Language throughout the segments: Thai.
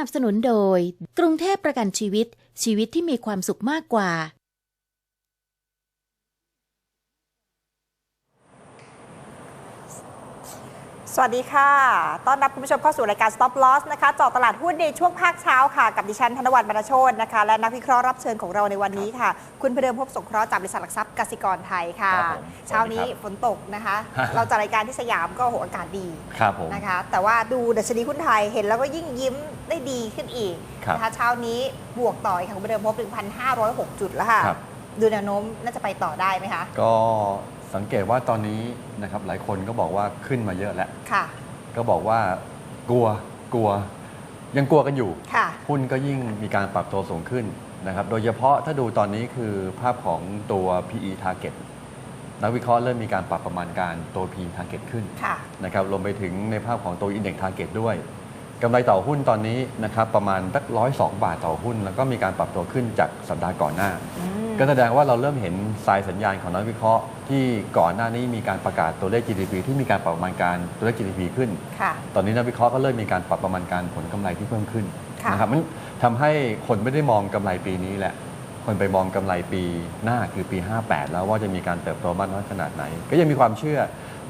นับสนุนโดย กรุงเทพประกันชีวิตชีวิตที่มีความสุขมากกว่า สวัสดีค่ะ ต้อนรับคุณผู้ชมเข้าสู่รายการ Stop Loss นะคะเจาะตลาดหุ้นในช่วงภาคเช้าค่ะ กับดิฉันธนวัฒน์บรรณโชตนะคะ และนักวิเคราะห์รับเชิญของเราในวันนี้ค่ะ คุณพเดิมพบสงเคราะห์จากบริษัทหลักทรัพย์กสิกรไทยค่ะครับผมเช้านี้สวัสดีครับฝนตกนะคะ เราจัดรายการที่สยามก็โอ้โหอากาศดีครับผมนะคะ แต่ว่าดูดัชนีหุ้นไทยเห็นแล้วก็ยิ่งยิ้มได้ดีขึ้นอีกครับนะคะเช้านี้บวกต่อยค่ะคุณพเดิมพบ1,506 จุดแล้วค่ะครับดูแนวโน้มน่าจะไปต่อได้ไหมคะ ก็ สังเกตว่าตอนนี้นะครับหลายคนก็บอกว่าขึ้นมาเยอะแล้ว ค่ะ ก็บอกว่ากลัวกลัว ยังกลัวกันอยู่ค่ะ หุ้นก็ยิ่งมีการปรับตัวสูงขึ้นนะครับ โดยเฉพาะถ้าดูตอนนี้คือภาพของตัว PE target นักวิเคราะห์เริ่มมีการปรับประมาณการตัว PE target ขึ้นค่ะ นะครับรวมไปถึงในภาพของตัว Index Target ด้วย กำไรต่อหุ้นตอนนี้นะครับประมาณสักร้อยสองบาทต่อหุ้น แล้วก็มีการปรับตัวขึ้นจากสัปดาห์ก่อนหน้าอืมก็แสดงว่าเราเริ่มเห็นสายสัญญาณของนักวิเคราะห์ ที่ก่อนหน้านี้มีการประกาศตัวเลข GDP ที่มีการปรับประมาณการตัวเลข GDP ขึ้นค่ะตอนนี้นักวิเคราะห์ก็เริ่มมีการปรับประมาณการผลกำไรที่เพิ่มขึ้นค่ะนะครับมันทำให้คนไม่ได้มองกำไรปีนี้แหละคนไปมองกำไรปีหน้าคือปี 58 แล้วว่าจะมีการเติบโตมากน้อยขนาดไหน ก็ยังมีความเชื่อ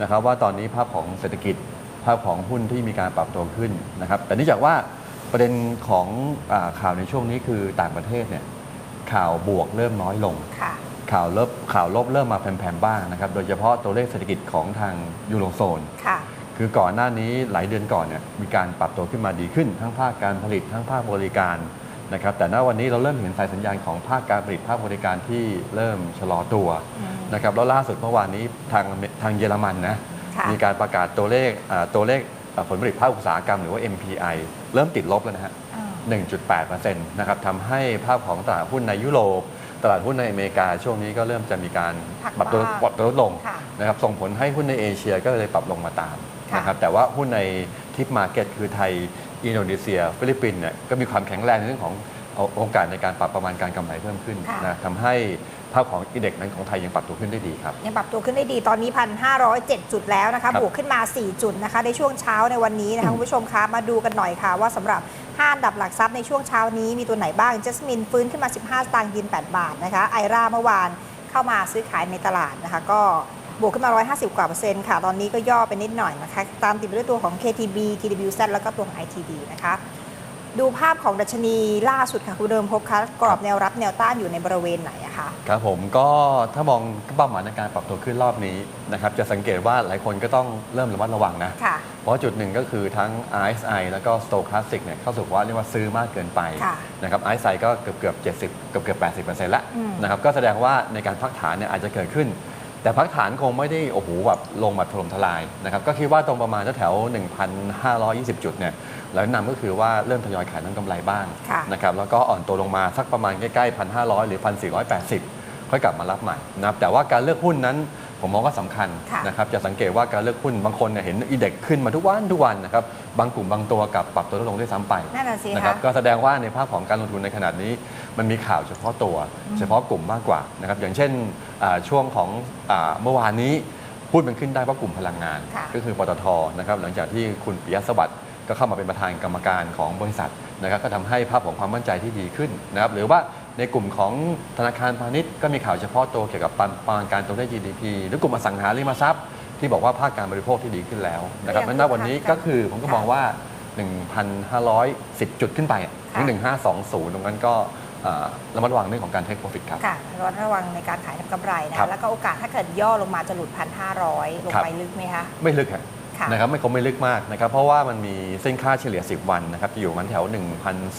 นะครับว่าตอนนี้ภาพของเศรษฐกิจ ภาพของหุ้นที่มีการปรับตัวขึ้นนะครับแต่เนื่องจากว่าประเด็นของอาข่าวในช่วงนี้คือต่างประเทศเนี่ยข่าวบวกเริ่มน้อยลงค่ะข่าวลบข่าวลบเริ่มมาแผ่มๆบ้างนะครับ โดยเฉพาะตัวเลขเศรษฐกิจของทางยูโรโซนค่ะคือก่อนหน้านี้หลายเดือนก่อนเนี่ยมีการปรับตัวขึ้นมาดีขึ้น ทั้งภาคการผลิตทั้งภาคบริการนะครับแต่ณวันนี้เราเริ่มเห็นสายสัญญาณของภาคการผลิตภาคบริการที่เริ่มชะลอตัวอืมนะครับแล้วล่าสุดเมื่อวานนี้ทางทางเยอรมันนะค่ะ มีการประกาศตัวเลขอ่าตัวเลขอ่าผลผลิตภาคอุตสาหกรรมหรือว่า MPI เริ่มติดลบแล้วนะฮะอ่า1.8%นะครับทำให้ภาพของตลาดหุ้นในยุโรป ตลาดหุ้นในอเมริกาช่วงนี้ก็เริ่มจะมีการพักปรับตัวบ้างปรับตัวลดลงค่ะนะครับ ส่งผลให้หุ้นในเอเชียก็เลยปรับลงมาตามค่ะนะครับ แต่ว่าหุ้นในทิปมาร์เก็ตคือไทย อินโดนีเซีย ฟิลิปปินส์เนี่ยก็มีความแข็งแรงในเรื่องของโอกาสในการปรับประมาณการกำไรเพิ่มขึ้นค่ะนะทำให้ ภาพของอินเด็กนั้นของไทยยังปรับตัวขึ้นได้ดีครับ ยังปรับตัวขึ้นได้ดีตอนนี้ 1,507 จุดแล้วนะคะครับบวกขึ้นมา 4 จุดนะคะ ในช่วงเช้าในวันนี้นะคะคุณผู้ชมคะมาดูกันหน่อยค่ะว่าสำหรับ5อันดับหลักทรัพย์ในช่วงเช้านี้มีตัวไหนบ้างจัสมินฟื้นขึ้นมา 15 สตางค์ยืน8 บาทนะคะไอราเมื่อวานเข้ามาซื้อขายในตลาดนะคะ ก็บวกขึ้นมา 150 กว่าเปอร์เซ็นต์ค่ะ ตอนนี้ก็ย่อไปนิดหน่อยนะคะ ตามติดไปด้วยตัวของ KTB TWZ แล้วก็ตัวของ ITD นะคะ ดูภาพของดัชนีล่าสุดค่ะคุณเดิมพบคะกรอบแนวรับแนวต้านอยู่ในบริเวณไหนอะคะครับผมก็ถ้ามองเป้าหมายในการปรับตัวขึ้นรอบนี้นะครับจะสังเกตว่าหลายคนก็ต้องเริ่มระมัดระวังนะค่ะเพราะจุดหนึ่งก็คือทั้ง RSI แล้วก็ Stochastic เนี่ยเข้าสู่ภาวะเรียกว่าซื้อมากเกินไปค่ะนะครับ RSI ก็เกือบเกือบ70เกือบเกือบ80%แล้วอืมนะครับก็แสดงว่าในการพักฐานเนี่ยอาจจะเกิดขึ้น แต่พักฐานคงไม่ได้โอ้โหแบบลงแบบถล่มทลายนะครับก็คิดว่าตรงประมาณแถวๆ1,520 จุดเนี่ยแล้วแนะนำก็คือว่าเริ่มทยอยขายน้ำกำไรบ้างค่ะนะครับแล้วก็อ่อนตัวลงมาสักประมาณใกล้ๆ 1,500 หรือ 1,480 ค่อยกลับมารับใหม่นะครับแต่ว่าการเลือกหุ้นนั้นผมมองว่าสำคัญค่ะนะครับจะสังเกตว่าการเลือกหุ้นบางคนเนี่ยเห็นอีเด็กขึ้นมาทุกวันทุกวันนะครับบางกลุ่มบางตัวกับปรับตัวลดลงด้วยซ้ำไปนั่นน่ะสินะครับคะก็แสดงว่าในภาพของการลงทุนในขนาดนี้ มันมีข่าวเฉพาะตัว เฉพาะกลุ่มมากกว่านะครับอย่างเช่นอ่าช่วงของอาเมื่อวานนี้พูดมันขึ้นได้เพราะกลุ่มพลังงานค่ะก็คือปตทนะครับหลังจากที่คุณปิยะสวัสดิ์ก็เข้ามาเป็นประธานกรรมการของบริษัทนะครับก็ทำให้ภาพของความมั่นใจที่ดีขึ้นนะครับหรือว่าในกลุ่มของธนาคารพาณิชย์ก็มีข่าวเฉพาะตัวเกี่ยวกับประมาณการตัวเลข GDP หรือกลุ่มอสังหาริมทรัพย์ที่บอกว่าภาคการบริโภคที่ดีขึ้นแล้วนะครับก็ยังเพราะฉะนั้นวันนี้ก็คือผมก็ค่ะมองว่า 1,510 จุดขึ้นไปอะถึงค่ะ1520 ตรงนั้นก็เอ่อ ระมัดระวังเรื่องของการเทคโปรฟิตครับค่ะระมัดระวังในการขายทำกำไรครันะบแล้วก็โอกาสถ้าเกิดย่อลงมาจะหลุด1,500ลงครับไปลึกไหมคะ ไม่ลึกฮะค่ะนะครับไม่คงไม่ลึกมากนะครับเพราะว่ามันมีเส้นค่าเฉลี่ย 10 วันนะครับจะอยู่มันแถว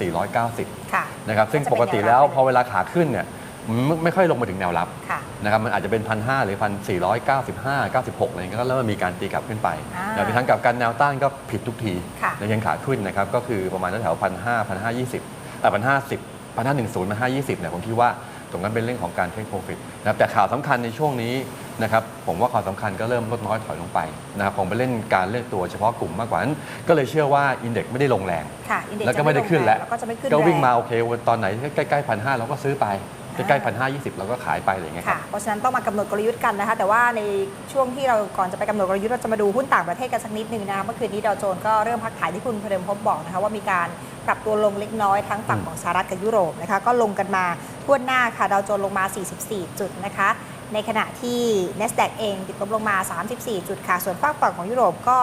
1,490ค่ะนะครับซึ่งก็จะปเป็นกติแนวรับแล้วไปเลยพอเวลาขาขึ้นเนี่ยมันไม่ไม่ค่อยลงมาถึงแนวรับค่ะนะครับมันอาจจะเป็น1,500หรือ1,495 96อะไรเงี้ยก็เริ่มมีการตีกลับขึ้นไปอ่าแต่ในทางกลับกันแนวต้านก็ผิดทุกทีค่ะในยังขาขึ้นนะครับก็คือประมาณแถว1,500 1,520แต่ 1,510 1,510 1,520เนี่ยผมคิดว่าตรงนั้นเป็นเรื่องของการเทคโปรฟิตนะครับแต่ข่าวสำคัญในช่วงนี้นะครับผมว่าความสำคัญก็เริ่มลดน้อยถอยลงไปนะครับผมไปเล่นการเลือกตัวเฉพาะกลุ่มมากกว่านั้นก็เลยเชื่อว่าอินเด็กซ์ไม่ได้ลงแรงค่ะ index แล้วก็ไม่ได้ขึ้นแล้วจะก็จะไม่ขึ้นก็วิ่งมาแรโอเคตอนไหนใกล้ๆพันห้าเราก็ซื้อไป ใกล้ๆพันห้ายี่สิบเราก็ขายไปอะไรอย่างเงี้ยคค่ะรับเพราะฉะนั้นต้องมากำหนดกลยุทธ์กันนะคะ แต่ว่าในช่วงที่เราก่อนจะไปกำหนดกลยุทธ์เราจะมาดูหุ้นต่างประเทศกันสักนิดนึงนะคะเมื่อคืนนี้ดาวโจนส์ก็เริ่มพักขายที่คุณพเดิมพบบอกนะคะว่ามีการปรับตัวลงเล็กน้อยทั้งฝั่งอืมของสหรัฐกับยุโรปนะคะก็ลงกันมาทั่วหน้าค่ะดาวโจนส์ลงมา 44 จุดนะคะ ในขณะที่ NASDAQ เองติดลบลงมา 34 จุดค่ะ ส่วนฝั่งฝั่งของยุโรปก็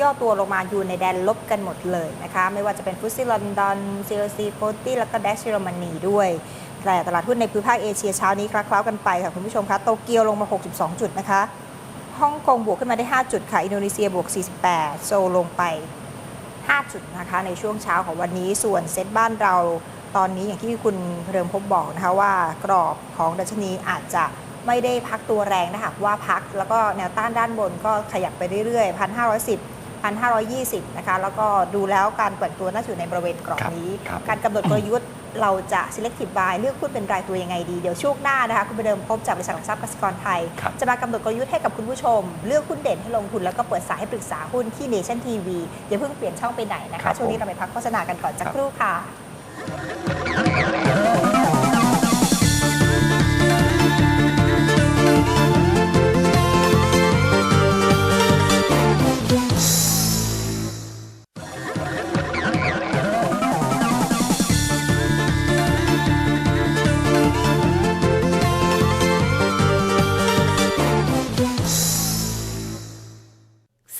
ย่อตัวลงมาอยู่ในแดนลบกันหมดเลยนะคะ ไม่ว่าจะเป็นฟุตซี่ลอนดอนซีโรซีโฟตี้แล้วก็ดัชเยอรมนีด้วย แต่ตลาดหุ้นในภูมิภาคเอเชียเช้านี้คล้าๆกันไปค่ะคุณผู้ชมคะโตเกียวลงมา 62 จุดนะคะฮ่องกงบวกขึ้นมาได้ 5 จุดค่ะ อินโดนีเซียบวก 48 โซลลงไป 5 จุดนะคะในช่วงเช้าของวันนี้ส่วนเซ็ตบ้านเราตอนนี้อย่างที่คุณเริมพบบอกนะคะว่ากรอบของดัชนีอาจจะไม่ได้พักตัวแรงนะคะว่าพักแล้วก็แนวต้านด้านบนก็ขยับไปเรื่อยๆ 1,510 1,520 นะคะ แล้วก็ดูแล้วการเปิดตัวน่าจะอยู่ในบริเวณกรอบนี้ครับการกำหนดกลยุทธ์ เราจะ selective buy เลือกหุ้นเป็นรายตัวยังไงดี เดี๋ยวช่วงหน้านะคะ คุณไปเดิมพบจากบริษัทหลักทรัพย์กสิกรไทย ครับ จะมากำหนดกลยุทธ์ให้กับคุณผู้ชม เลือกหุ้นเด่นให้ลงทุนแล้วก็เปิดสายให้ปรึกษาหุ้นที่ Nation TV อย่าเพิ่งเปลี่ยนช่องไปไหนนะครัคะบช่วงนี้ผม เราไปพักโฆษณากันก่อนสักครับครู่ค่ะ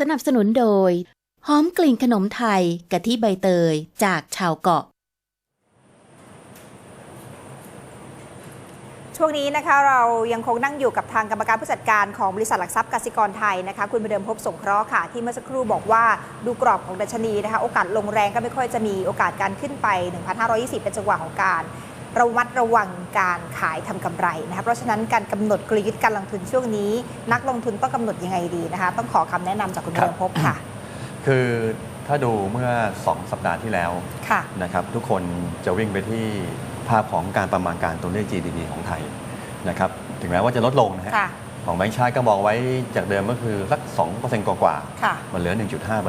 สนับสนุนโดย หอมกลิ่นขนมไทยกะทิใบเตยจากชาวเกาะ ช่วงนี้นะคะเรายังคงนั่งอยู่กับทางกรรมการผู้จัดการของบริษัทหลักทรัพย์กสิกรไทยนะคะ คุณประเดิมพบสงเคราะห์ค่ะ ที่เมื่อสักครู่บอกว่าดูกรอบของดัชนีนะคะ โอกาสลงแรงก็ไม่ค่อยจะมีโอกาสการขึ้นไป 1,520 เป็นจังหวะของการ ระมัดระวังการขายทำกำไรนะคะเพราะฉะนั้นการกำหนดกลยุทธ์การลงทุนช่วงนี้ นักลงทุนต้องกำหนดยังไงดีนะคะต้องขอคำแนะนำจากคุณประเดิมพบค่ะ คือถ้าดูเมื่อ 2 สัปดาห์ที่แล้วค่ะนะครับทุกคนจะวิ่งไปที่ภาพของการประมาณการตัวเลข GDP ของไทยนะครับถึงแม้ว่าจะลดลงนะฮะค่ะของแบงก์ชาติก็มองไว้จากเดิมก็คือสัก2%กว่าค่ะๆมันเหลือ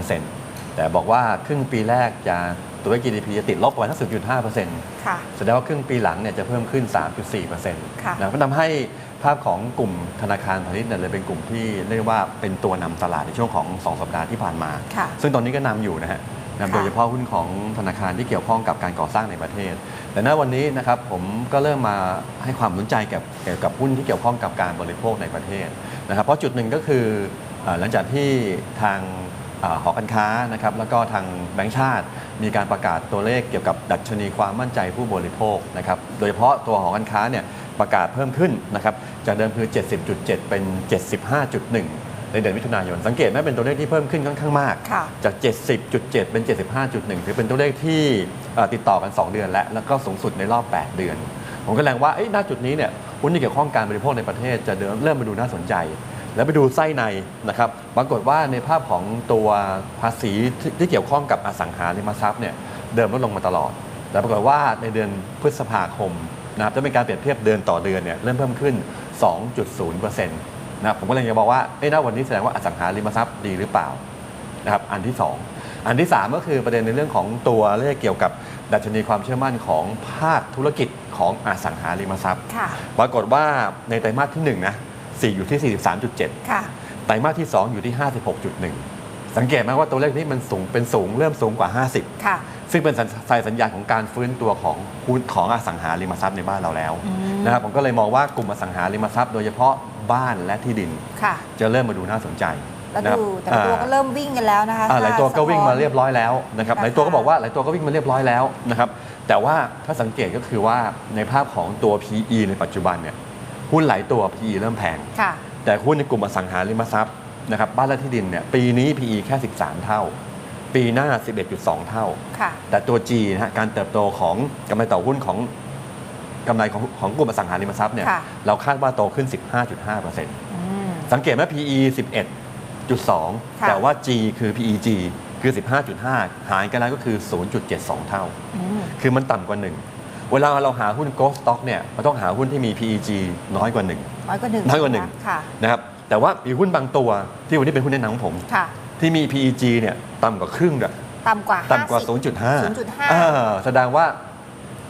1.5%แต่บอกว่าครึ่งปีแรกจะ ตัวเลข GDP จะติดลบประมาณสัก0.5%ค่ะแสดงว่าครึ่งปีหลังเนี่ยจะเพิ่มขึ้น 3.4%ค่ะนะก็ทำให้ภาพของกลุ่มธนาคารพาณิชย์เนี่ยเลยเป็นกลุ่มที่เรียกว่าเป็นตัวนำตลาดในช่วงของ 2 สัปดาห์ที่ผ่านมาค่ะซึ่งตอนนี้ก็นำอยู่นะฮะนำค่ะโดยเฉพาะหุ้นของธนาคารที่เกี่ยวข้องกับการก่อสร้างในประเทศ แต่ณวันนี้นะครับผมก็เริ่มมาให้ความสนใจกับเกี่ยวกับหุ้นที่เกี่ยวข้องกับการบริโภคในประเทศนะครับ เพราะจุดหนึ่งก็คือเอ่อหลังจากที่ทางเอ่อ หอการค้านะครับแล้วก็ทางแบงก์ชาติ มีการประกาศตัวเลขเกี่ยวกับดัชนีความมั่นใจผู้บริโภคนะครับโดยเฉพาะตัวหอการค้าเนี่ยประกาศเพิ่มขึ้นนะครับจากเดิมคือ 70.7 เป็น 75.1 ในเดือนมิถุนายน สังเกตไหมเป็นตัวเลขที่เพิ่มขึ้นค่อนข้างมากค่ะจาก 70.7 เป็น 75.1 ถือเป็นตัวเลขที่เอ่อติดต่อกัน 2 เดือนแล้ว แล้วก็สูงสุดในรอบ 8 เดือน ผมก็แรงว่าเอ้ยณจุดนี้เนี่ยหุ้นที่เกี่ยวข้องการบริโภคในประเทศจะเดิมเริ่มมาดูน่าสนใจ แล้วไปดูไส้ในนะครับปรากฏว่าในภาพของตัวภาษีที่ที่เกี่ยวข้องกับอสังหาริมทรัพย์เนี่ยเดิมลดลงมาตลอด แต่ปรากฏว่าในเดือนพฤษภาคมนะครับจะเป็นการเปรียบเทียบเดือนต่อเดือนเนี่ยเริ่มเพิ่มขึ้น 2.0%นะครับผมก็เลยจะบอกว่าเอ้ยณวันนี้แสดงว่าอสังหาริมทรัพย์ดีหรือเปล่านะครับอันที่ 2 อันที่ 3 ก็คือประเด็นในเรื่องของตัวเลขเกี่ยวกับดัชนีความเชื่อมั่นของภาคธุรกิจของอสังหาริมทรัพย์ค่ะปรากฏว่าในไตรมาสที่1นะ 4 อยู่ที่ 43.7 ค่ะ ไตรมาสที่ 2 อยู่ที่ 56.1 สังเกตไหมว่าตัวเลขนี้มันสูงเป็นสูงเริ่มสูงกว่า 50 ค่ะ ซึ่งเป็นสายสัญญาณของการฟื้นตัวของหุ้นของอสังหาริมทรัพย์ในบ้านเราแล้วอืมนะครับผมก็เลยมองว่ากลุ่มอสังหาริมทรัพย์โดยเฉพาะบ้านและที่ดิน ค่ะ จะเริ่มมาดูน่าสนใจแล้วนะครับดูแต่ละตัวก็เริ่มวิ่งกันแล้วนะคะอ่าหลายตัวก็วิ่งมาเรียบร้อยร้อยแล้วนะครับราคาหลายตัวก็บอกว่าหลายตัวก็วิ่งมาเรียบร้อยแล้วนะครับแต่ว่าถ้าสังเกตก็คือว่าในภาพของตัว PE ในปัจจุบันเนี่ย หุ้นหลายตัว PE เริ่มแพง ค่ะ แต่หุ้นในกลุ่มอสังหาริมทรัพย์นะครับบ้านและที่ดินเนี่ยปีนี้ PE แค่ 13 เท่า ปีหน้า 11.2 เท่า ค่ะ แต่ตัว G นะฮะการเติบโตของกำไรต่อหุ้นของกำไรของของกลุ่มอสังหาริมทรัพย์เนี่ยค่ะ เราคาดว่าโตขึ้น 15.5%อืม สังเกตไหม PE 11.2 ค่ะ แต่ว่า G คือ PEG คือ 15.5 หารกันแล้วก็คือ 0.72 เท่า อืม คือมันต่ำกว่า1 เวลาเราหาหุ้น growth stock เนี่ยเราต้องหาหุ้นที่มี PEG น้อยกว่า1น้อยกว่าหนึ่งน้อยกว่าหนึ่งค่ะนะครับแต่ว่ามีหุ้นบางตัวที่วันนี้เป็นหุ้นแนะนำของผมค่ะที่มี PEG เนี่ยต่ำกว่าครึ่งด้วยต่ำกว่าต่ำกว่า50 0.5 0.5อ่าแสดงว่า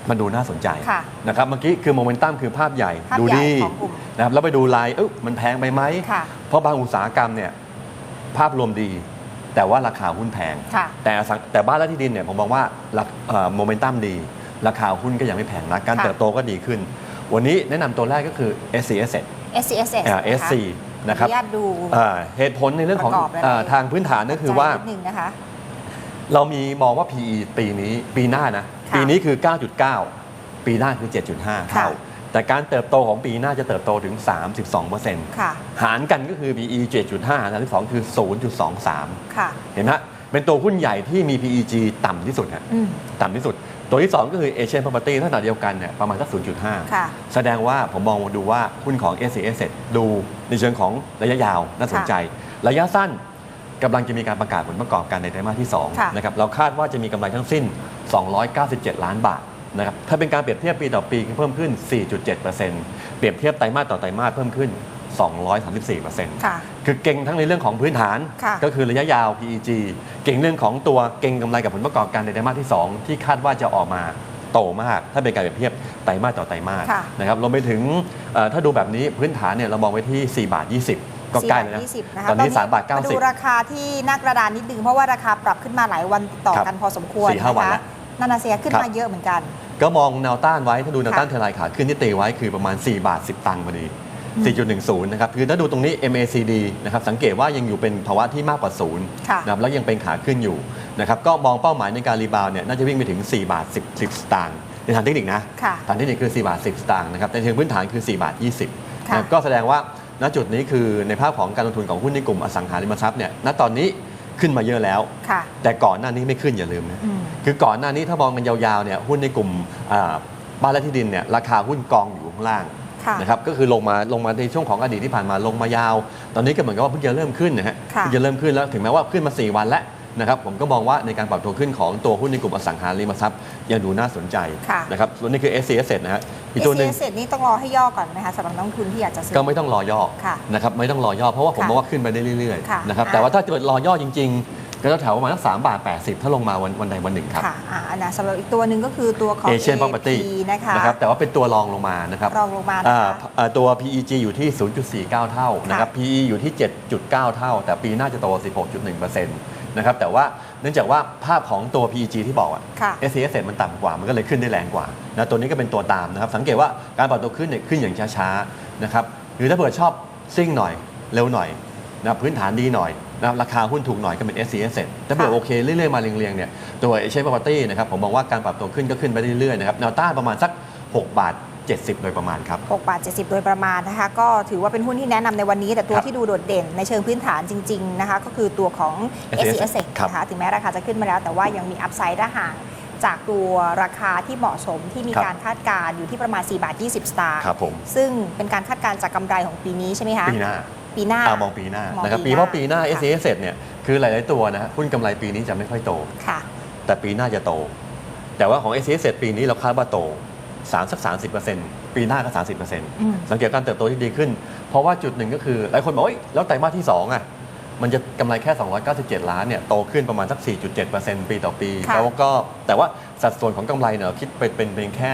มันดูน่าสนใจค่ะนะครับเมื่อกี้คือโมเมนตัมคือภาพใหญ่ภาพดูใหญ่ดีของกลุ่มนะครับแล้วไปดูลายเอ้ยมันแพงไปไหมค่ะเพราะบางอุตสาหกรรมเนี่ยภาพรวมดี แต่ว่าราคาหุ้นแพงค่ะแต่อสังแต่บ้านและที่ดินเนี่ยผมมองว่าโมเมนตัมดี ราคาหุ้นก็ยังไม่แพงนะการค่ะเติบโตก็ดีขึ้น วันนี้แนะนำตัวแรกก็คือ SC Asset S C S S อ่า SC นะครับขออนุญาตดูอ่าเหตุผลในเรื่องของประกอบรายละเอียดอ่าทางพื้นฐานก็คือว่าใจนิดนึงนะคะเรามีมองว่า PE ปีนี้ปีหน้านะค่ะปีนี้คือ 9.9 ปีหน้าคือ 7.5 เท่าค่ะแต่การเติบโตของปีหน้าจะเติบโตถึง 32%ค่ะหารกันก็คือ PE 7.5หาร32คือ 0.23ค่ะเห็นไหมเป็นตัวหุ้นใหญ่ที่มี PEG ต่ำที่สุดฮะอืมต่ำที่สุด ตัวที่ 2 ก็คือ Asian Property ขนาดเดียวกันเนี่ยประมาณสัก 0.5ค่ะแสดงว่าผมมองดูว่าหุ้นของ s c s ดูในเชิงของระยะยาวน่าสนใจ ระยะสั้นกำลังจะมีการประกาศผลประกอบการในไตรมาสที่ค่ะ2นะครับ เราคาดว่าจะมีกำไรทั้งสิ้น 297 ล้านบาทนะครับถ้าเป็นการเปรียบเทียบปีต่อปีเพิ่มขึ้น 4.7%เปรียบเทียบไตรมาสต่อไตรมาสเพิ่มขึ้น 234%ค่ะ คือเก่งทั้งในเรื่องของพื้นฐาน ค่ะ ก็คือระยะยาว PEG เก่งเรื่องของตัวเก่งกำไรกับผลประกอบการในไตรมาสที่ 2 ที่คาดว่าจะออกมาโตมาก ถ้าเป็นการเปรียบเทียบไตรมาสต่อไตรมาสค่ะ นะครับรวมไปถึงเอ่อถ้าดูแบบนี้พื้นฐานเนี่ยเรามองไว้ที่ 4 บาท 20 ก็ใกล้แล้วนะ4บาท20นะคะตอนนี้ 3 บาทมาดูราคาที่น่ากระดานนิดนึงเพราะว่าราคาปรับขึ้นมาหลายวันติดต่อครับกันพอสมควรสี่ห้าวันนะแล้คะวนานาเซียขึ้นครับ มาเยอะเหมือนกัน90ก็มองแนวต้านไว้ ถ้าดูแนวต้านค่ะเทรายขาขึ้นที่ตีไว้คือประมาณ 4 บาท 10 ตังค์พอดี 4.10 นะครับ คือถ้าดูตรงนี้ MACD นะครับ สังเกตว่ายังอยู่เป็นภาวะที่มากกว่าศูนย์ค่ะนะครับ แล้วยังเป็นขาขึ้นอยู่นะครับ ก็มองเป้าหมายในการรีบาวด์เนี่ย น่าจะวิ่งไปถึง 4 บาท 10 10 สตางค์ ในทางเทคนิคนะค่ะทางเทคนิคคือ 4 บาท 10 สตางค์นะครับแต่ในเชิงพื้นฐานคือ 4 บาท 20ค่ะนะครับก็แสดงว่าณจุดนี้คือในภาพของการลงทุนของหุ้นในกลุ่มอสังหาริมทรัพย์เนี่ย ณ ตอนนี้ขึ้นมาเยอะแล้วค่ะแต่ก่อนหน้านี้ไม่ขึ้นอย่าลืมนะอืมคือก่อนหน้านี้ถ้ามองกันยาวๆเนี่ยหุ้นในกลุ่มอ่าบ้านและที่ดินเนี่ยราคาหุ้นกองอยู่ข้างล่างค่ะ นะครับก็คือลงมาลงมาในช่วงของอดีตที่ผ่านมาลงมายาว ตอนนี้ก็เหมือนกับว่าเพิ่งจะเริ่มขึ้นนะฮะค่ะเพิ่งจะเริ่มขึ้นแล้วถึงแม้ว่าขึ้นมา 4 วันแล้วนะครับผมก็มองว่าในการปรับตัวขึ้นของตัวหุ้นในกลุ่มอสังหาริมทรัพย์ยังดูน่าสนใจค่ะนะครับส่วนนี้คือ S C S นะฮะอีก S ตัวห C นึ่ง S นี่ต้องรอให้ย่อก่อนไหมคะสำหรับนักลงทุนที่อยากจะซื้อก็ไม่ต้องรอย่อค่ะนะครับไม่ต้องรอย่อเพราะว่าผมค่ะมองว่าขึ้นไปได้เรื่อยค่ะๆนะครับอ่าแต่ว่าถ้าเกิดรอย่อจริง ๆ ก็จะแถวประมาณสักสามบาทแปดสิบถ้าลงมาวันวันใดวันหนึ่งครับค่ะอ่าอันนะสำหรับอีกตัวหนึ่งก็คือตัวของ Asian AP Property นะคะนะครับแต่ว่าเป็นตัวรองลงมานะครับรองลงมานะอ่าคะอ่าตัว PEG อยู่ที่ 0.49 เท่านะครับ PE อยู่ที่ 7.9 เท่า แต่ปีหน้าจะโต 16.1%นะครับแต่ว่าเนื่องจากว่าภาพของตัว PEG ที่บอกอะ ค่ะ S C S มันต่ำกว่ามันก็เลยขึ้นได้แรงกว่านะตัวนี้ก็เป็นตัวตามนะครับ สังเกตว่าการปรับตัวขึ้นเนี่ยขึ้นอย่างช้าๆนะครับหรือถ้าเผื่อชอบซิ่งหน่อยเร็วหน่อยนะครับพื้นฐานดีหน่อยนะค รับราคาหุ้นถูกหน่อยก็เป็น S C S ถ้าเผื่อค่ะโอเคเรื่อยๆมาเรียงๆเนี่ยตัว Asian Property นะครับผมมองว่าการปรับตัวขึ้นก็ขึ้นไปเรื่อยๆนะครับแนวต้านประมาณสัก 6 บาท 70 โดยประมาณครับ6บาท 70 โดยประมาณนะคะ ก็ถือว่าเป็นหุ้นที่แนะนำในวันนี้ แต่ตัวครับที่ดูโดดเด่นในเชิงพื้นฐานจริง ๆ นะคะ ก็คือตัวของ s SCS c s ครับนะคะถึงแม้ราคาจะขึ้นมาแล้ว แต่ว่ายังมีอัพไซด์ถ้าห่างจากตัวราคาที่เหมาะสมที่มีครับการคาดการณ์อยู่ที่ประมาณ 4 บาท 20 สตางค์ครับผมซึ่งเป็นการคาดการณ์จากกำไรของปีนี้ใช่ไหมคะปีหน้า ปีหน้า อ่ามองปีหน้ามองนะครับปีปีหน้าเพราะปีหน้าค่ะ S A S เนี่ยคือหลาย ๆ ตัวนะฮะหุ้นกำไรปีนี้จะไม่ค่อยโต ค่ะ แต่ปีหน้าจะโต แต่ว่าของ S A S ปีนี้เราคาดว่าโต3สัก30%ปีหน้าก็ 30%อืมสังเกตการเติบโตที่ดีขึ้น เพราะว่าจุดหนึ่งก็คือหลายคนบอกว่าเอ้ยแล้วไตรมาสที่ 2 อะ มันจะกำไรแค่ 297 ล้านเนี่ยโตขึ้นประมาณสัก 4.7%ปีต่อปี ค่ะ แล้วก็แต่ว่าสัดส่วนของกำไรเนี่ยคิดเป็นเป็นเป็นแค่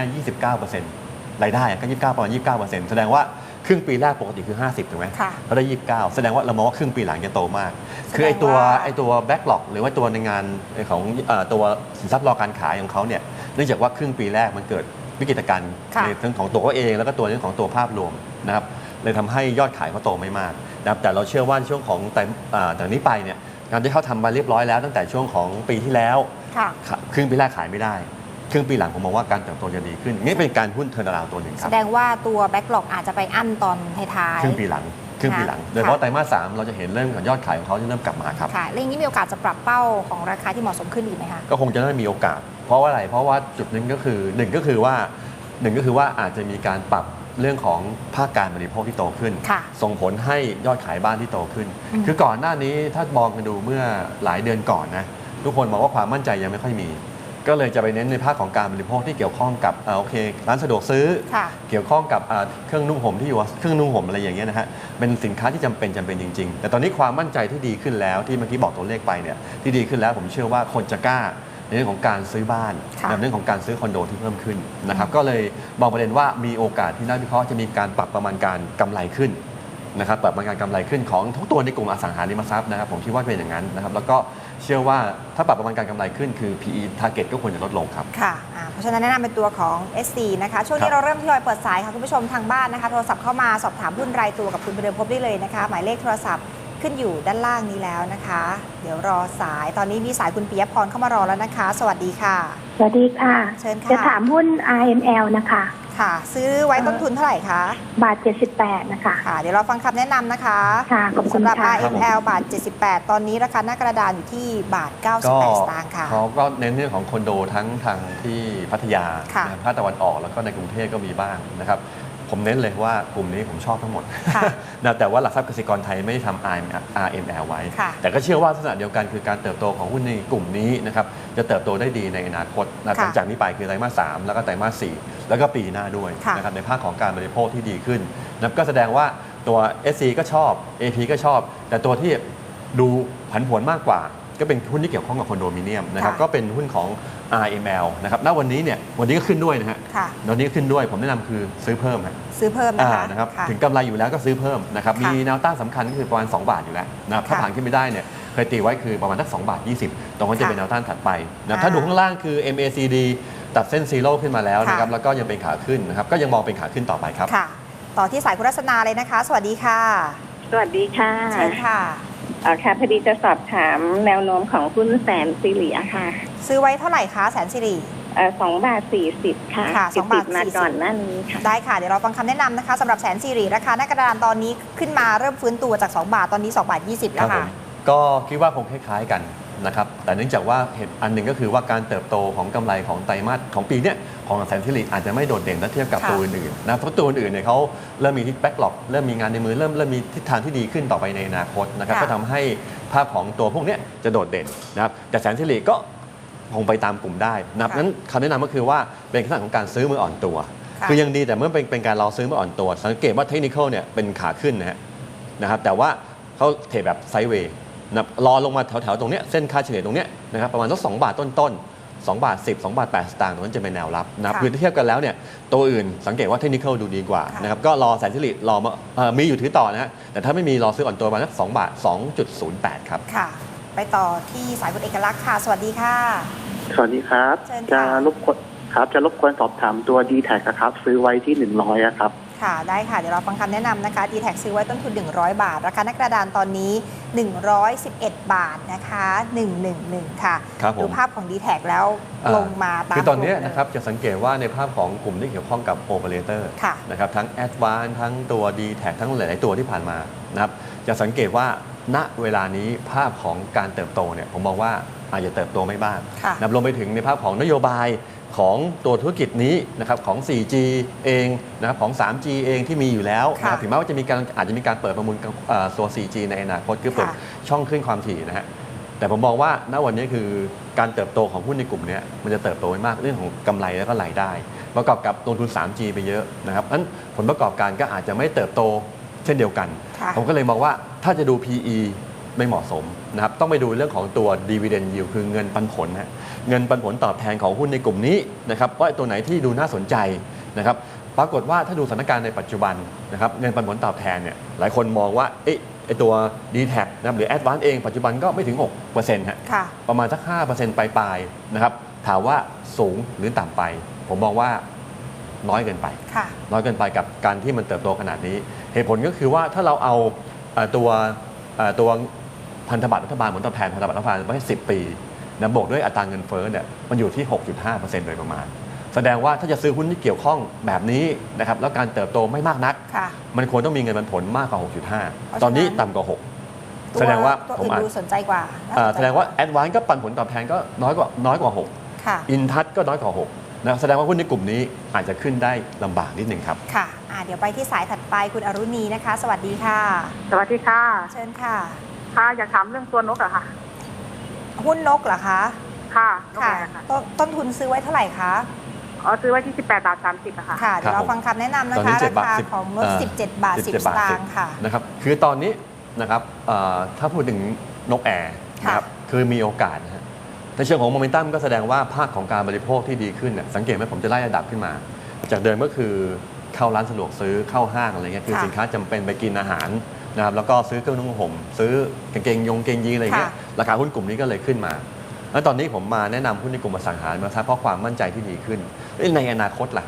29%รายได้อะก็29 ประมาณ 29%แสดงว่า ครึ่งปีแรกปกติคือ 50ถูกไหมค่ะเขาได้ 29 แสดงว่าเรามองว่าครึ่งปีหลังจะโตมากแสดงคือไอตัวว่าไอตัวแบ็กหลอกหรือว่าตัวในงานของเอ่อตัวสินทรัพย์รอการขายของเขาเนี่ยเนื่องจากว่าครึ่งปีแรกมันเกิดวิกฤตการณ์ค่ะในเรื่องของตัวเขาเอง แล้วก็ตัวเรื่องของตัวภาพรวมนะครับเลยทำให้ยอดขายเขาโตไม่มากนะครับแต่เราเชื่อว่าช่วงของแต่อ่าจากนี้ไปเนี่ยการที่เขาทำมาเรียบร้อยแล้วตั้งแต่ช่วงของปีที่แล้วค่ะขาครึ่งปีแรกขายไม่ได้ ครึ่งปีหลังผมมองว่าการเติบโตจะดีขึ้น นี่เป็นการหุ้นเทอร์นาราตัวหนึ่งคแสรับดงว่าตัวแบ็กหลอกอาจจะไปอั้นตอนท้ายๆ ครึ่งปีหลังครึ่งปีหลังค่ะโดยเฉพาะไตรมาสสามเราจะเห็นเรื่องของยอดขายของเขาที่เริ่มกลับมาครับ ค่ะแล้วอย่างนี้มีโอกาสจะปรับเป้าของราคาที่เหมาะสมขึ้นอีกไหมคะ ก็คงจะได้มีโอกาส เพราะว่าอะไร เพราะว่าจุดหนึ่งก็คือหนึ่งก็คือว่าหนึ่งก็คือว่าอาจจะมีการปรับเรื่องของภาคการบริโภคที่โตขึ้น ค่ะส่งผลให้ยอดขายบ้านที่โตขึ้น อืมคือก่อนหน้านี้ถ้ามองกันดูเมื่อหลายเดือนก่อนนะทุกคนมองว่าความมั่นใจยังไม่ค่อยมี ก็เลยจะไปเน้นในภาคของการบริโภคที่เกี่ยวข้องกับอ่าโอเค ร้านสะดวกซื้อ ค่ะเกี่ยวข้องกับอ่าเครื่องนุ่งห่มที่อยู่เครื่องนุ่งห่มอะไรอย่างเงี้ยนะฮะเป็นสินค้าที่จำเป็นจำเป็นจริง ๆ แต่ตอนนี้ความมั่นใจที่ดีขึ้นแล้วที่เมื่อกี้บอกตัวเลขไปเนี่ยที่ดีขึ้นแล้วผมเชื่อว่าคนจะกล้าในเรื่องของการซื้อบ้านค่ะ ในเรื่องของการซื้อคอนโดที่เพิ่มขึ้นนะครับก็เลยมองประเด็นว่ามีโอกาสที่นักวิเคราะห์จะมีการปรับประมาณการกำไรขึ้น นะครับปรับประมาณการกำไรขึ้นของทุกตัวในกลุ่มอสังหาริมทรัพย์นะครับผมคิดว่าเป็นอย่างนั้นนะครับแล้วก็ เชื่อว่าถ้าปรับประมาณการกำไรขึ้นคือ PE target ก็ควรจะลดลงครับ ค่ะอ่าเพราะฉะนั้นแนะนำเป็นตัวของ SC นะคะ ช่วงครันี้บเราเริ่มทยอยเปิดสายค่ะ คุณผู้ชมทางบ้านนะคะ โทรศัพท์เข้ามาสอบถามหุ้นรายตัวกับคุณประเดิมพบได้เลยนะคะ หมายเลขโทรศัพท์ ขึ้นอยู่ด้านล่างนี้แล้วนะคะ เดี๋ยวรอสายตอนนี้มีสายคุณปิยพรเข้ามารอแล้วนะคะ สวัสดีค่ะ สวัสดีค่ะ เชิญจะค่ะถามหุ้น RML นะคะ ค่ะ ซื้อไว้ต้นทุนเท่าไหร่คะบาท 78 นะคะค่ะ เดี๋ยวเราฟังคำแนะนำนะคะค่ะขอบคุณสำหรับ ค่ะ RML บาท 78 ตอนนี้ราคาหน้ากระดานอยู่ที่บาทก็98สตางค์ค่ะ เขาก็เน้นเรื่องของคอนโดทั้งทางที่พัทยาค่ะ นะครับภาคตะวันออกแล้วก็ในกรุงเทพก็มีบ้างนะครับ ผมเน้นเลยว่ากลุ่มนี้ผมชอบทั้งหมดค่ะนะแต่ว่าหลักทรัพย์กสิกรไทยไม่ได้ทำ RML RML ไว้ค่ะแต่ก็เชื่อว่าลักษณะเดียวกันคือการเติบโตของหุ้นในกลุ่มนี้นะครับจะเติบโตได้ดีในอนาคตนะค่ะหลังจากนี้ไปคือไตรมาสสามแล้วก็ไตรมาสสี่แล้วก็ปีหน้าด้วยค่ะนะครับในภาคของการบริโภคที่ดีขึ้นนะครับก็แสดงว่าตัว SC ก็ชอบ AP ก็ชอบ แต่ตัวที่ดูผันผวนมากกว่า ก็เป็นหุ้นที่เกี่ยวข้องกับคอนโดมิเนียมนะครับค่ะก็เป็นหุ้นของ RML นะครับณวันนี้เนี่ยวันนี้ก็ขึ้นด้วยนะฮะค่ะวันนี้ก็ขึ้นด้วยผมแนะนำคือซื้อเพิ่มฮะ ซื้อเพิ่มนะอ่าคะนะครับค่ะถึงกำไรอยู่แล้วก็ซื้อเพิ่มนะครับค่ะมีแนวต้านสำคัญก็คือประมาณ 2 บาทอยู่แล้วนะครับถ้าค่ะผ่านขึ้นไปได้เนี่ยเคยตีไว้คือประมาณสัก2บาท 20 ตรงนั้นจะค่ะเป็นแนวต้านถัดไปนะอ่าถ้าดูข้างล่างคือ MACD ตัดเส้นซีโร่ขึ้นมาแล้วนะครับค่ะ แล้วก็ยังเป็นขาขึ้นนะครับก็ยังมองเป็นขาขึ้นต่อไปครับ ค่ะ ต่อที่สายคุณรัศนาเลยนะคะ สวัสดีค่ะสวัสดีค่ะ เชิญค่ะเอ่อค่ะพอดีจะสอบถามแนวโน้มของหุ้นแสนสิริอะค่ะซื้อไว้เท่าไหร่คะแสนสิริเอ่อสองบาทสี่สิบค่ะค่ะติด2บาทติดมา40ก่อนหน้านี้ค่ะได้ค่ะ เดี๋ยวเราฟังคำแนะนำนะคะสำหรับแสนสิริราคาหน้ากระดานตอนนี้ขึ้นมาเริ่มฟื้นตัวจาก 2 บาทตอนนี้ 2 บาท 20คแล้รับวผค่ะมก็คิดว่าคงคล้ายๆกัน นะครับแต่เนื่องจากว่าเหตุอันหนึ่งก็คือว่าการเติบโตของกำไรของไตรมาสของปีเนี้ยของแสนสิริอาจจะไม่โดดเด่นถ้าเทียบกับค่ะตัวอื่นๆนะเพราะตัวอื่นๆเนี่ยเขาเริ่มมีที่แบ็กหลอกเริ่มมีงานในมือเริ่มเริ่มมีทิศทางที่ดีขึ้นต่อไปในอนาคตนะครับค่ะก็ทำให้ภาพของตัวพวกเนี้ยจะโดดเด่นนะครับแต่แสนสิริก็คงไปตามกลุ่มได้นะครับค่ะนั้นคำแนะนำก็คือว่าเป็นลักษณะของการซื้อมืออ่อนตัวค่ะคือยังดีแต่เมื่อเป็นเป็นการรอซื้อมืออ่อนตัว สังเกตว่าเทคนิคเนี่ยเป็นขาขึ้นนะฮะนะครับแต่ว่าเขาเทรดแบบไซด์เวย์ นะครับรอลงมาแถวๆตรงเนี้ยเส้นค่าเฉลี่ยตรงเนี้ยนะครับประมาณสักสบาทต้นๆ2บาท10 2บาท8สตางค์ตรงนั้นจะเป็นแนวรับนะครับค่ะคือถ้าเทียบกันแล้วเนี่ยตัวอื่นสังเกตว่าเทคนิคดูดีกว่าค่ะนะครับก็รอแสนสิริรอมาเอ่อมีอยู่ถือต่อนะฮะแต่ถ้าไม่มีรอซื้ออ่อนตัวประมาณสัก2บาท 2.08 ครับค่ะ ไปต่อที่สายคุณเอกลักษณ์ค่ะ สวัสดีค่ะ สวัสดีครับเชิญค่ะจะรบกวนครับจะรบกวนสอบถามตัว d t แทครับ ซื้อไว้ที่ 100อะครับ ค่ะ ได้ค่ะ เดี๋ยวเราฟังคำแนะนำนะคะ d t แทซื้อไว้ต้นทุน 100 บาท ราคาหน้ากระดานตอนนี้ 111 บาทนะคะ 111 ค่ะครับผม ดูภาพของ d t แทแล้วอ่าลงมาตามคือตอนเนี้ยกลุ่มเลย นะครับจะสังเกตว่าในภาพของกลุ่มที่เกี่ยวข้องกับโอเปอเรเตอร์ค่ะ นะครับทั้ง a d v a n c e ทั้งตัว d t แททั้งหลาย ๆ ตัวที่ผ่านมานะครับจะสังเกตว่าณเวลานี้ภาพของการเติบโตเนี่ยผมมองว่าอาจจะเติบโตไม่บ้าง ค่ะ นะครับรวมไปถึงในภาพของนโยบาย ของตัวธุรกิจนี้นะครับของ 4G เองนะครับของ 3G เองที่มีอยู่แล้วนะครับค่ะถึงแม้ว่าจะมีการอาจจะมีการเปิดประมูลเอ่อตัว 4G ในอนาคตคือเปิดค่ะช่องขึ้นความถี่นะฮะแต่ผมมองว่าณวันนี้คือการเติบโตของหุ้นในกลุ่มเนี้ยมันจะเติบโตไม่มากเรื่องของกำไรแล้วก็รายได้ ประกอบกับลงทุน 3G ไปเยอะนะครับนั้นผลประกอบการก็อาจจะไม่เติบโตเช่นเดียวกันค่ะผมก็เลยมองว่าถ้าจะดู PE ไม่เหมาะสมนะครับต้องไปดูเรื่องของตัว dividend yield คือเงินปันผลนะเงินปันผลตอบแทนของหุ้นในกลุ่มนี้นะครับว่าตัวไหนที่ดูน่าสนใจนะครับปรากฏว่าถ้าดูสถานการณ์ในปัจจุบันนะครับเงินปันผลตอบแทนเนี่ยหลายคนมองว่าเอ๊ะไอตัว d t แทนะครับหรือ Advance เองปัจจุบันก็ไม่ถึง6%ฮะค่ะประมาณสัก 5%ปลายๆนะครับถามว่าสูงหรือต่ำไป ผมมองว่าน้อยเกินไปค่ะน้อยเกินไปกับการที่มันเติบโตขนาดนี้ เหตุผลก็คือว่าถ้าเราเอาเอ่อตัวเอ่อตัว พันธบัตรรัฐบาลผลตอบแทนพันธบัตรรัฐบาลไว้ให้10 ปีนะบวกด้วยอัตราเงินเฟ้อเนี่ยมันอยู่ที่ 6.5%โดยประมาณ แสดงว่าถ้าจะซื้อหุ้นที่เกี่ยวข้องแบบนี้นะครับแล้วการเติบโตไม่มากนักค่ะมันควรต้องมีเงินปันผลมากกว่าเพราะฉะนั้น6.5 ตอนนี้ต่ำกว่า 6แสดงว่าตัวผมอื่นอาจดูสนใจกว่าน่อ่าสนใจแสดงว่าแอดวานก็ปันผลตอบแทนก็น้อยกว่าน้อยกว่า6ค่ะอินทัศก็น้อยกว่า6นะแสดงว่าหุ้นในกลุ่มนี้อาจจะขึ้นได้ลำบากนิดหนึ่งครับ ค่ะอ่าเดี๋ยวไปที่สายถัดไปคุณอรุณีนะคะ สวัสดีค่ะ สวัสดีค่ะ เชิญค่ะ ค่ะอยากถามเรื่องตัวนกอะค่ะ หุ้นนกเหรอคะ ค่ะนกค่ะแอร์ค่ะต้นต้นทุนซื้อไว้เท่าไหร่คะ อ๋อซื้อไว้ที่18บาท30อะค่ะ ค่ะเดี๋ยวครัเราบผมฟังคำแนะนำนะตอนนี้คะ7ราบาทคา10ของนกเอ่อ17 บาท 10 17สตางค์ค่ะ นะครับคือตอนนี้นะครับเอ่อถ้าพูดถึงนกแอร์นะครับค่ะคือมีโอกาสนะฮะในเชิงของโมเมนตัมก็แสดงว่าภาคของการบริโภคที่ดีขึ้นเนี่ยสังเกตไหมผมจะไล่ระดับขึ้นมา จากเดิมก็คือเข้าร้านสะดวกซื้อเข้าห้างอะไรเงี้ยคือค่ะ สินค้าจำเป็นไปกินอาหาร นะครับแล้วก็ซื้อเครื่องนุ่งห่มซื้อกางเกงยงเกงยีนอะไรเงี้ยค่ะราคาหุ้นกลุ่มนี้ก็เลยขึ้นมา แล้วตอนนี้ผมมาแนะนำหุ้นในกลุ่มอสังหาริมทรัพย์เพราะความมั่นใจที่ดีขึ้นเอ้ยในอนาคตล่ะ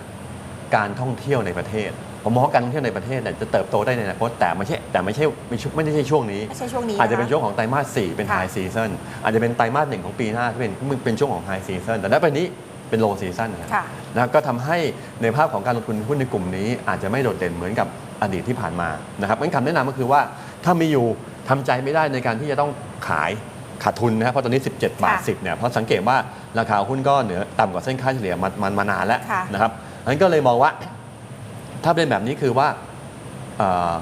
การท่องเที่ยวในประเทศผมมองว่าการท่องเที่ยวในประเทศเนี่ยจะเติบโตได้ในอนาคตแต่ไม่ใช่แต่ไม่ใช่ไม่ใช่ไม่ได้ใช่ช่วงนี้ไม่ใช่ช่วงนี้ อาจจะเป็นคช่วงของไตรมาส 4 เป็นไฮค่ะซีซั o นอาจจะเป็นไตรมาสหนึ่งของปีหน้าที่เป็นเป็นช่วงของไฮซีซั o นแต่ณปัจจุบันนี้เป็นโลซีซั o นนะครับค่ะนะครับก็ทำให้ในภาพของการลงทุนหุ้นในกลุ่มนี้อาจจะไม่โดดเด่นเหมือนกับ อดีตที่ผ่านมานะครับงั้นคำแนะนำก็คือว่าถ้ามีอยู่ทำใจไม่ได้ในการที่จะต้องขายขาดทุนนะครับเพราะตอนนี้ 17 บาทค่ะ10 เนี่ยเพราะสังเกตว่าราคาหุ้นก็เหนือต่ำกว่าเส้นค่าเฉลี่ยมันมันมานานแล้วค่ะนะครับงั้นก็เลยมองว่า ถ้าเป็นแบบนี้คือว่าเอ่อ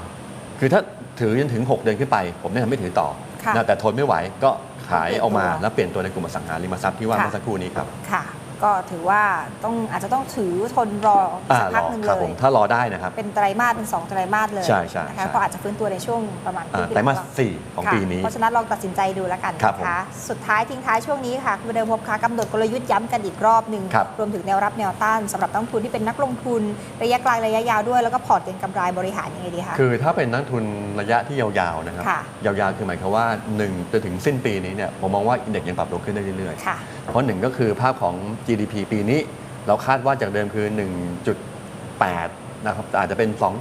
คือถ้าถือจนถึง 6 เดือนขึ้นไป ผมแนะนำไม่ถือต่อค่ะนะแต่ทนไม่ไหวก็ขายเปลี่ยนออกมาตัวแล้วเปลี่ยนตัวในกลุ่มอสังหาริมทรัพย์ที่ว่าค่ะ เมื่อสักครู่นี้ครับ ค่ะ ก็ถือว่าต้องอาจจะต้องถือทนรออ่าสักรพักอหนึ่งครับเลผยมถ้ารอได้นะครับ เป็นไตรมาสเป็นสองไตรมาสเลยใช่ใช่นะใช่คะก็อาจจะฟื้นตัวในช่วงประมาณอ่าคงไตรมาสหลังสี่ของค่ะปีนี้ เพราะฉะนั้นลองตัดสินใจดูแล้วกันครับนะคะสุดท้ายทิ้งท้ายช่วงนี้ค่ะคุณเดิมพบคะกำหนดกลยุทธ์ย้ำกันอีกรอบหนึ่งครับรวมถึงแนวรับแนวต้านสำหรับนักลงทุนที่เป็นนักลงทุนระยะกลางระยะยาวด้วยแล้วก็พอร์ตเก็งกำไรบริหารยังไงดีคะคือถ้าเป็นนักทุนระยะที่ยาวๆนะครับค่ะยาวๆคือหมายความว่า1จนถึงสิ้นปีนี้เนี่ยผมมองว่าอินเด็กซ์ยังปรับตัวขึ้นได้เรื่อยๆค่ะ เพราะหนึ่งก็คือภาพของ GDP ปีนี้ เราคาดว่าจากเดิมคือ 1.8 นะครับอาจจะเป็นค่ะ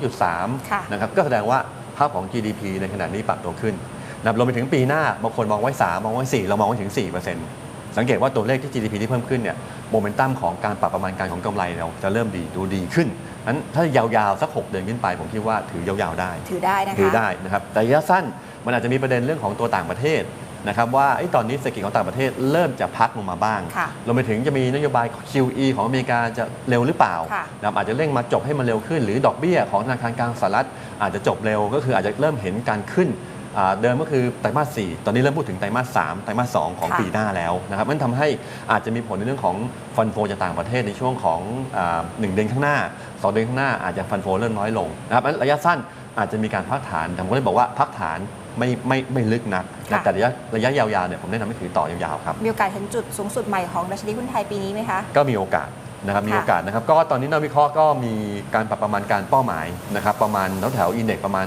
2.3 นะครับก็แสดงว่าภาพของ GDP ในขณะนี้ปรับตัวขึ้นนะครับรวมไปถึงปีหน้าบางคนมองไว้ 3 มองไว้ 4 เรามองไว้ถึง 4%สังเกตว่าตัวเลขที่ GDP ที่เพิ่มขึ้นเนี่ยโมเมนตัมของการปรับประมาณการของกำไรเราจะเริ่มดีดูดีขึ้นนั้นถ้ายาวๆ สัก 6 เดือนขึ้นไป ผมคิดว่าถือยาวๆได้ ถือได้นะคะถือได้นะครับแต่ระยะสั้นมันอาจจะมีประเด็นเรื่องของตัวต่างประเทศ นะครับว่าเอ้ยตอนนี้เศรษฐกิจของต่างประเทศเริ่มจะพักลงมาบ้างค่ะรวมไปถึงจะมีนโยบาย QE ของอเมริกาจะเร็วหรือเปล่าค่ะนะครับอาจจะเร่งมาจบให้มันเร็วขึ้น หรือดอกเบี้ยของธนาคารกลางสหรัฐอาจจะจบเร็วก็คืออาจจะเริ่มเห็นการขึ้นอ่าเดิมก็คือไตรมาส 4 ตอนนี้เริ่มพูดถึงไตรมาส 3 ไตรมาส 2 ของค่ะปีหน้าแล้วนะครับมันทำให้อาจจะมีผลในเรื่องของฟันโฟจากต่างประเทศในช่วงของอาหนึ่งเดือนข้างหน้าสองเดือนข้างหน้าอาจจะฟันโฟเริ่มน้อยลงนะครับงั้นระยะสั้นอาจจะมีการพักฐานแต่ผมก็เลยบอกว่าพักฐาน ไม่ไม่ไม่ลึกนักนะค่ะแต่ระยะระยะยาวๆเนี่ยผมแนะนำให้ถือต่อยาวๆครับมีโอกาสเห็นจุดสูงสุดใหม่ของดัชนีหุ้นไทยปีนี้ไหมคะก็มีโอกาสนะครับมีค่ะโอกาสนะครับก็ตอนนี้นักวิเคราะห์ก็มีการปรับประมาณการเป้าหมายนะครับประมาณแถวๆอินเด็กประมาณ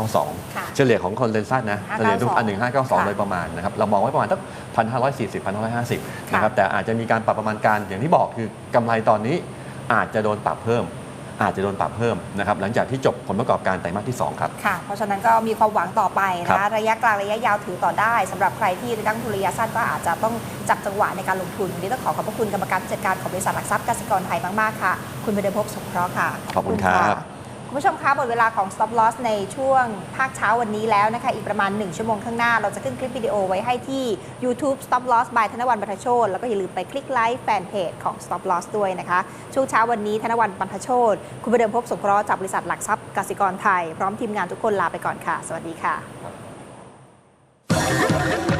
1592ค่ะเฉลี่ยของคอนเซนแซสนะเฉลี่ยทุกอันค่ะ1592 โดยประมาณนะครับเรามองไว้ประมาณสัก1,540 1,550นะครับแต่อาจจะมีการปรับประมาณการอย่างที่บอกคือกำไรตอนนี้อาจจะโดนปรับเพิ่ม อาจจะโดนปรับเพิ่มนะครับหลังจากที่จบผลประกอบการไตรมาสที่ 2 ครับ ค่ะ เพราะฉะนั้นก็มีความหวังต่อไปนะครัคะบ ระยะกลางระยะยาวถือต่อได้สำหรับใครที่ตั้งทุนระยะสั้นก็อาจจะต้องจับจังหวะในการลงทุนวันนี้ต้องขอขอบพระคุณกรรมการผู้จัดการของบริษัทหลักทรัพย์กสิกรไทยมากๆค่ะ คุณไปเดินพบสงเคราะห์ค่ะ ขอบคุณครับะ คุณผู้ชมคะหมดเวลาของ stop loss ในช่วงภาคเช้าวันนี้แล้วนะคะ อีกประมาณ 1 ชั่วโมงข้างหน้า เราจะขึ้นคลิปวิดีโอไว้ให้ที่ YouTube stop loss by ธนวันบรรพโชตแล้วก็อย่าลืมไปคลิกไลค์แฟนเพจของ stop loss ด้วยนะคะ ช่วงเช้าวันนี้ธนวันบรรพโชตคุณไปเดินพบสงเคราะห์จากบริษัทหลักทรัพย์กสิกรไทย พร้อมทีมงานทุกคนลาไปก่อนค่ะ สวัสดีค่ะ